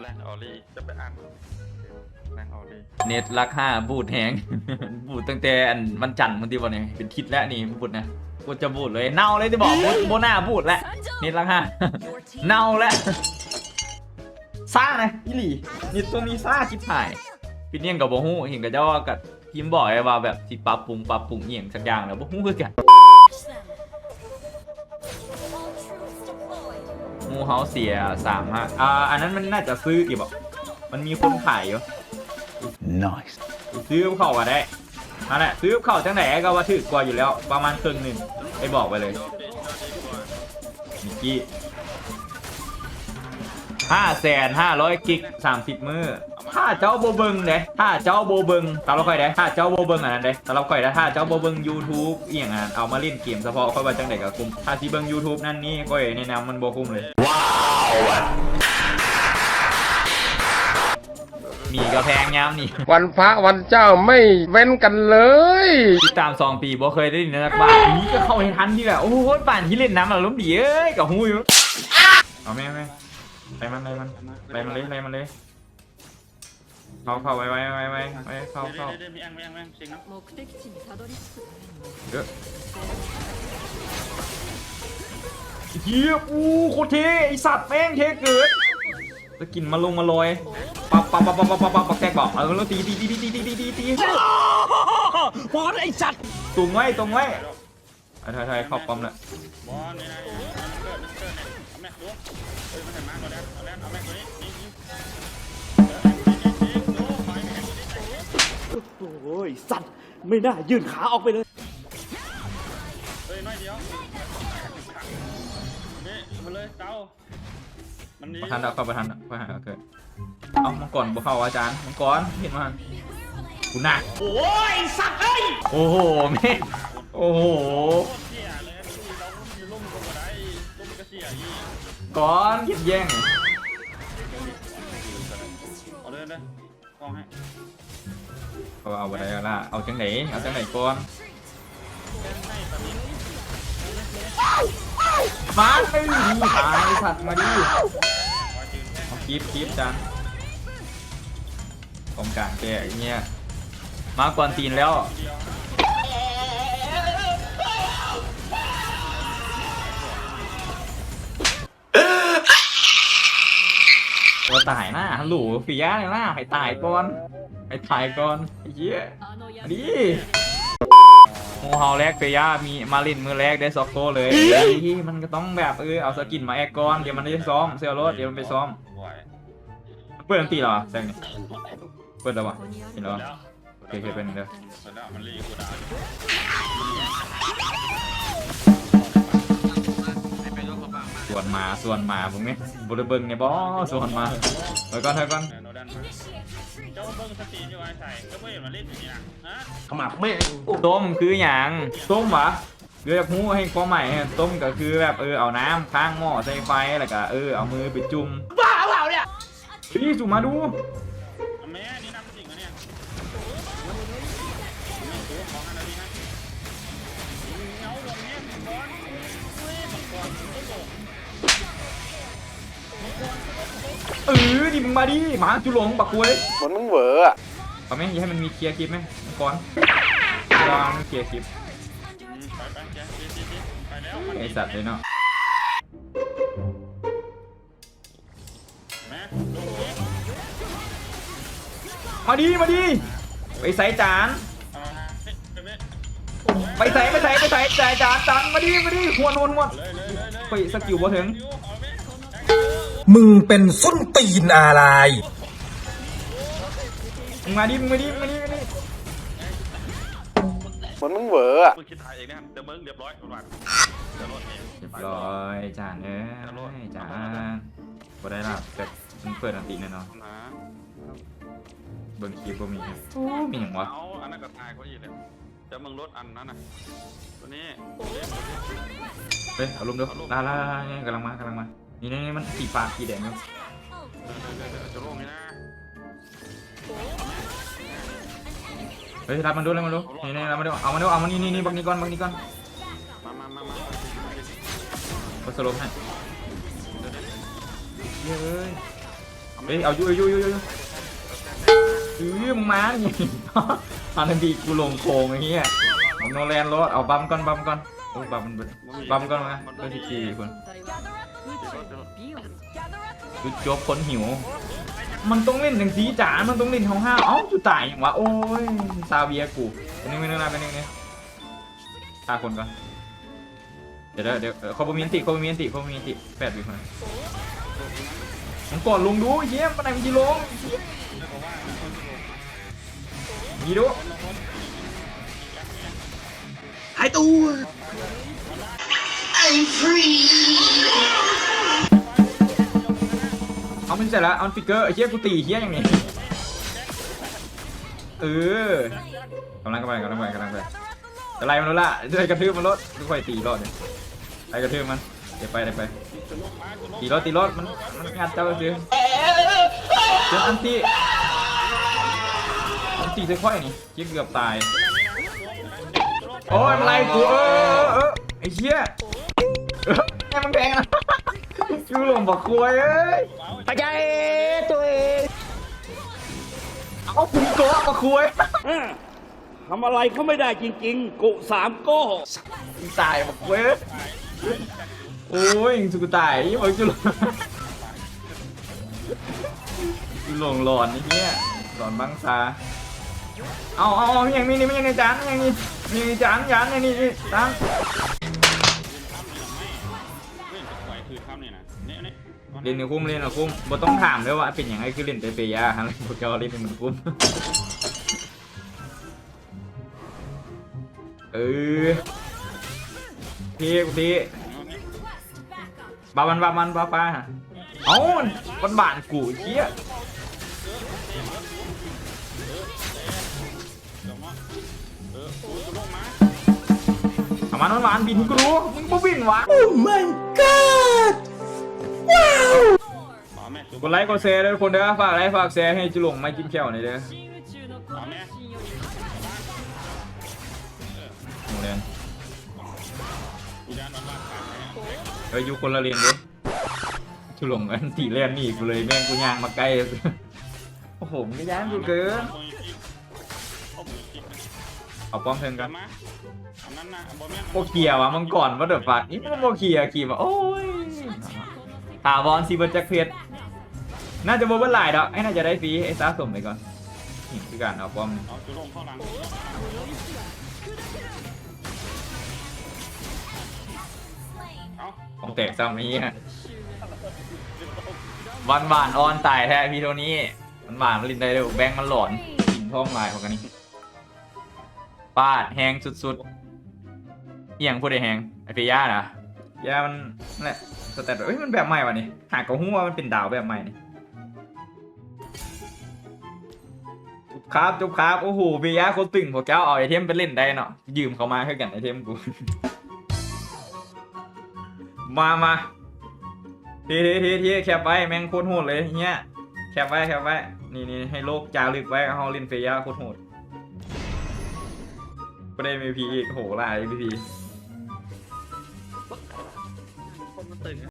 แรงออลี่จะไปอ่านแรงออลี่เน็ตรักห้าบูดแหง บูดตั้งแต่อันวันจันทร์มันที่วันนี้เป็นทิศแล้วนี่บูดนะกูจะบูดเลยเน่าเลยที่บอกบูดโบหน้าบูดแล้วเน็ตรักห้าเน่าแล้วซ่านะอีหลีนี่ตัวนี้ซ่าชิบหายพี่เนียงกับโบฮู้เห็นกับเจ้ากับพิมพ์บอกไอ้ว่าแบบสิปรับปรุงปรับปรุงเอียงสักอย่างแล้วโบฮู้คือกัน มูเฮาเสียสามฮะอ่าอันนั้นมันน่าจะซื้อกี่บอกมันมีคนขายอยู่ Nice. ซื้อเข้ามาได้นั่นแหละซื้อเข้าจังไหนก็ว่าถือกว่าอยู่แล้ว ประมาณครึ่งหนึ่งไปบอกไปเลยมิกกี้ห้าแสนห้าร้อยกิกสามสิบมือ ถ้าเจ้าโบเบิงเด้ถ้าเจ้าโบเบิงตามเราค่อยได้ถ้าเจ้าโบเบิงอันนั้นเด้ตามเราค่อยได้ถ้าเจ้าโบเบิง YouTube เอียงอะเอามาเล่นเกมเฉพาะค่อยว่าจังไหนกับคุ้มถ้าที่เบิง YouTube นั่นนี่ก็แนะนำมันโบคุ้มเลยมีกระแพงยามนี่วันพระวันเจ้าไม่เว้นกันเลยติดตามสองปีบ่เคยได้ยินนักบ้านี้ก็เข้าให้ทันที่แบบโอ้โหป่านที่เล่นน้ำแล้วล้มดีเอ้ยกับหูอยู่เอาแม่แม่ไปมันเลยมันไปมันเลยไปมันเลย เข้าเข้าไว้ไว้ไว้ไว้ไว้เข้าเข้า เดี๋ยวมีแองมีแองมีแองจริงนะ 目的地にたどり着くために เยอะเฮียอู้โคตรเท่ไอสัตว์แม่งเท่เกินจะกินมาลงมาลอยปับปับปับปับปับปับปับปับแตกบอกเออแล้วตีตีตีตีตีตีตีตีตีพอไอสัตว์ตรงไว้ตรงไว้ไอ้ไทยไทยเข้าปั๊มแล้ว บอลนี่นะมันเกิดมันเกิดเอาแม็กดูเฮ้ยมันถ่ายมาก่อนแล้วเอาแล้วเอาแม็กตัวนี้ อ้ย สัตว์ ไม่น่ายื่นขาออกไปเลย เฮ้ยน้อยเดียวนี่มาเลยเต้ามันนี่ประธานเอาเข้าประธานไปหาเกิดเอามังกรบ่เข้าอาจารย์มังกรเห็นมันกูหนักโอ้ยสัตว์เอ้ยโอ้โหแม่งโอ้โหโคตรเสียเลยเราอยู่ลุ่มก็บ่ได้ลุ่มก็เสียอีกก้อนคิดแย่งเอาเลยเลย กองให้เอาเอาอะไรล่ะเอาจังไหนเอาจังไหนก่อนมาไม่ดีตายสัตว์มาดิเอาคลิปคลิปจังกองกลางแกไอเงี้ยมากวนตีนแล้ว เดียว ตัวตายหน้าหลูฝียาเลยหน้าให้ตายก่อนให้ตายก่อนไอ้เหี้ยดีงูฮาแรกเฟียามีมาลินมือแรกได้ซอกโตเลยที่มันก็ต้องแบบเออเอาสกินมาแอกก่อนเดี๋ยวมันได้ซ้อมเซลรถเดี๋ยวมันไปซ้อมเปิดตีหรอแซงนี่เปิดแล้ววะเห็นแล้วโอเคเป็นเด้อ แล้วมันรีกูด่าส่วนมาส่วนมาผมนี่บริเบิงเนี่ยบอส่วนมาเฮ้ยก่อนเฮ้ยก่อนโนดันมาเจ้าเบิ้งสตรีมอยู่ไอ้ใส่ก็ไม่เห็นมาเล่นอย่างนี้นะฮะขมับแม่งต้มคืออย่างต้มวะเรียกหูให้ความใหม่ต้มก็คือแบบเออเอาน้ำค้างหม้อใส่ไฟแล้วก็เออเอามือไปจุ่มบ้าเปล่าเนี่ยพี่จุ่มมาดูแม่นี่นำจริงเหรอเนี่ยนี่ตัวของอันนี้นะเงาลงเนี่ยมังกรเฮ้ยมังกรก็โดด เออดิมึงมาดิหมาจุหลงบักกล้วยเหมือนมึงเหวออะเอาไหมอย่าให้มันมีเคลียร์คลิปไหมก่อนวางเคลียร์คลิปไปไปแกจีจีจีไปแล้วไอสัตว์เลยเนาะแม่ลงนี้มาดิมาดิไปใส่จานเอาเฮ้ยไปไปใส่ไปใส่ไปใส่ใส่จานจานมาดิมาดิหวนหวนหวนเลยเลยเลยเลยไปสกิลบ่ถึง เอาไห มมึงเป็นส้นตีนอะไร มึงมาดิมึงมาดิมึงมาดิมาดิเหมือนมึงเหวออะมึงคิดถ่ายเองนะครับเดี๋ยวมึงเรียบร้อยหวานเดี๋ยวรถเองเรียบร้อยจานเอ้ยจานบ่ได้ละแต่มึงเปิดอันติแน่นอนนะเบิ่งคลิปบ่มีโอ้มีหยังวะเอาอันนั้นก็ถ่ายก็อีกเลยเดี๋ยวมึงลดอันนั้นน่ะตัวนี้เฮ้ยเอาลงดูลาลาลาเนี่ยกำลังมากำลังมา นี่นี่มันสีฟ้าสีแดงอยู่จะลงนี่นะเฮ้ยรับมันดูรับมันดูนี่นี่รับมันดูเอามันดูเอามันนี่นี่นี่บักนี้ก่อนบักนี้ก่อนมามามามาก็สรุปให้เย้ยเอาไหมฮ้ยเอาอยู่อยู่อยู่อยู่อือมึงมานี่อันนั้นดีกูลงโค้งไอ้เหี้ยผมโนแลนรถเอาบัมก่อนบัมก่อน โอ้บัมมันบัมก็มาเล่นทีทีคนจุดจบคนหิว มันต้องเล่นหนึ่งสีจ๋ามันต้องเล่นห้าวห้าอ้าจุดตายอย่างวะโอ้ยซาเบียกูเป็นยังไงนะเป็นยังไงตาคนก่อนเดี๋ยวเดี๋ยวคอมมินติคอมมินติคอมมินติแปดวิคนมันก่อนลงดูเยี่ยมปนไหนมันจีลงยีดูหายตัว เอามันเสร็จแล้วเอาฟิกเกอร์ไอ้เหี้ยกูตีเหี้ยอย่างนี้เออกำลังกำลังกำลังไปกำลังไปอะไรมันรู้ละด้วยกระทืบมันรถค่อยตีรอดเนี่ยไปกระทืบมันเดี๋ยวไปเดี๋ยวไปตีรถตีรถมันมันงัดเจ้าซื้อเจออันตีอันตีค่อยๆนี่เหี้ยเกือบตาย โอ้ยมันไล่กูเออเออไอ้เหี้ยเออแม่มันแดงนะยูหลงบอกคุยเอ้ยปัจจัยตัวเองเอาผมโกะมาคุยอะทำอะไรเขาไม่ได้จริงๆ กุสามโก้ตายบอกคุยโอ้ยสุกตายยี่บอกจุลจุลงหลอนนี่เนี่ยหลอนบังซาเอาเอาเอาอย่างนี้นี่ไม่ยังในจานอย่างนี้ นี่จานจานนี่นี่นี่จานเล่นกับไฟคือข้ามนี่นะเนี่ยเนี่ยเล่นในคุ้มเล่นในคุ้มบ่ต้องถามด้วยว่าเป็นอย่างไรคือเล่นเตเปียฮะพวกเจ้าเล่นในมันคุ้มเออพี่กูพี่บามันบามันบาปาเอ้ามันบานกูเชี่ย น้ำหวานบินกรูมึงบ่บินวะโอ้ my god ว้าวกดไลค์กดแชร์ด้ยทุกคนเด้อฝากไลค์ฝากแชร์ให้จุลงไม่จิ้มแก้วหน่อยเด้อโรเรียนอยู่คนละเรียนเด้อจุลงอันตีเรนนี่กูเลยแม่งกูยางมาใกล้โอ้โหมึงก็างกูเกิน เอาป้อมเทิงกันมาอันนั้นนะบอแม่นโอเคียวะมังก่อนว่าเดือดฝากนี่มันโอเคียขี่มาโอ้ยถาวรซีเบอร์แจ็คเพชรน่าจะโบว์เบอร์ไลน์ดอกไอ้น่าจะได้ฟรีไอ้ซ่าสมไปก่อนนี่คือการเอาป้อมนี่เอาจุลงเข้าหลังเอาของแตกซ้ำนี้ฮะวันหวานออนตายแท้พี่โทนี้มันหวานมันลินได้เร็วแบงค์มันหลอนกินท้องลายของกันนี่ ปาดแหงสุดๆเอียงพูดได้แหงไอเฟีย่านะย่ามันนั่นแหละสแตทเอ้ยมันแบบใหม่วะนี่หากกระหัวมันเป็นดาวแบบใหม่นี่จุบครับจุบครับโอ้โหเฟีย่าโคตรตึงพวกเจ้าเอาไอเทมไปเล่นได้เนาะยืมเขามาให้กันไอเทมกูมามาทีทีทีทีแคปไว้แม่งโคตรโหดเลยเฮียแคปไว้แคปไว้นี่นี่ให้โลกจารึกไว้เฮาเลินเฟียโคตรโหด ได้มีพีอีกโหลายพีพี